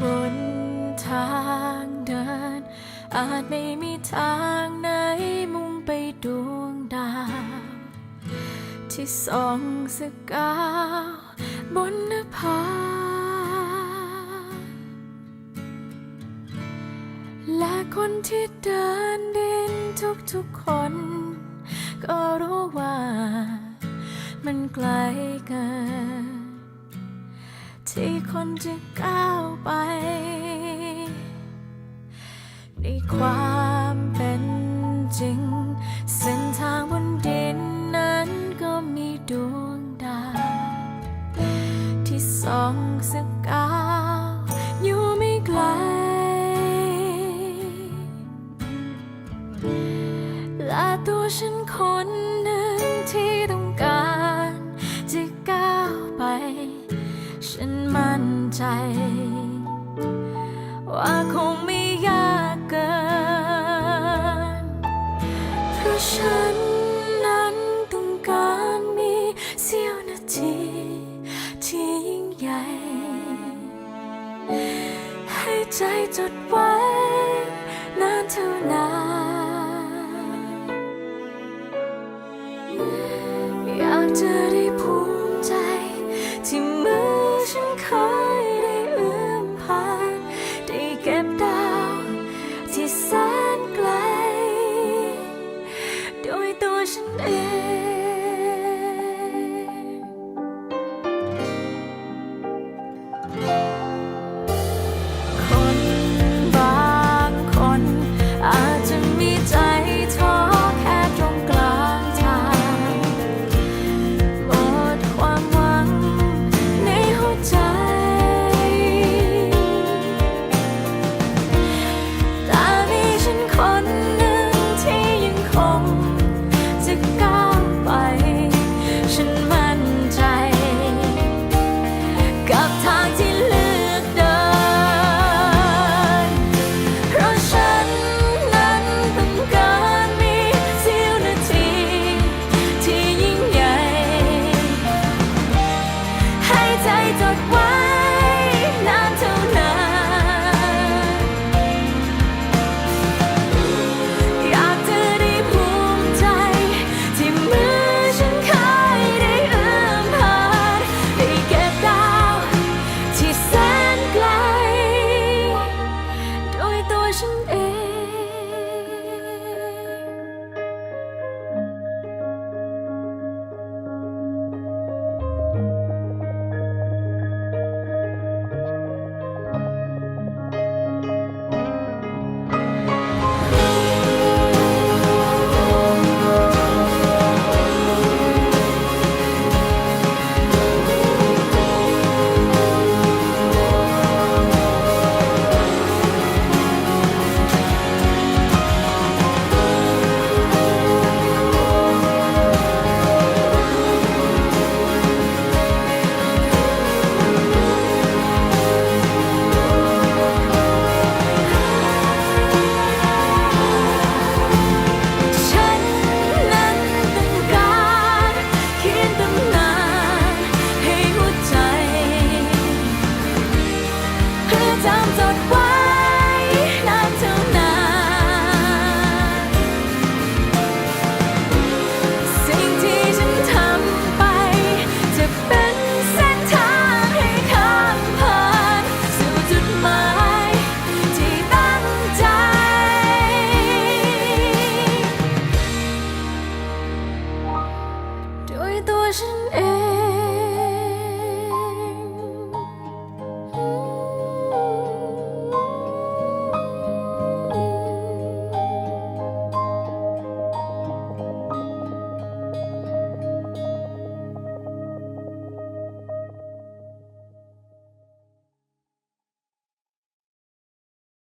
บนทางเดิน อาจไม่มีทางไหนมุ่งไปดวงดาว ที่สองสกาวบนนภาและคนที่เดินดินทุกๆคน ก็รู้ว่ามันไกลเกิน ที่คนจะก้าวไป ในความเป็นจริง เส้นทางบนดินนั้นก็มีดวงดาวที่ส่องสกาวอยู่ไม่ไกล และตัวฉันคน ใจ ว่าคงไม่ยากเกิน เพราะฉันนั้นต้องการมีเสี้ยวนาทีที่ยิ่งใหญ่ ให้ใจจดไว้นานเท่านานอยากจะได้พู kept up. passion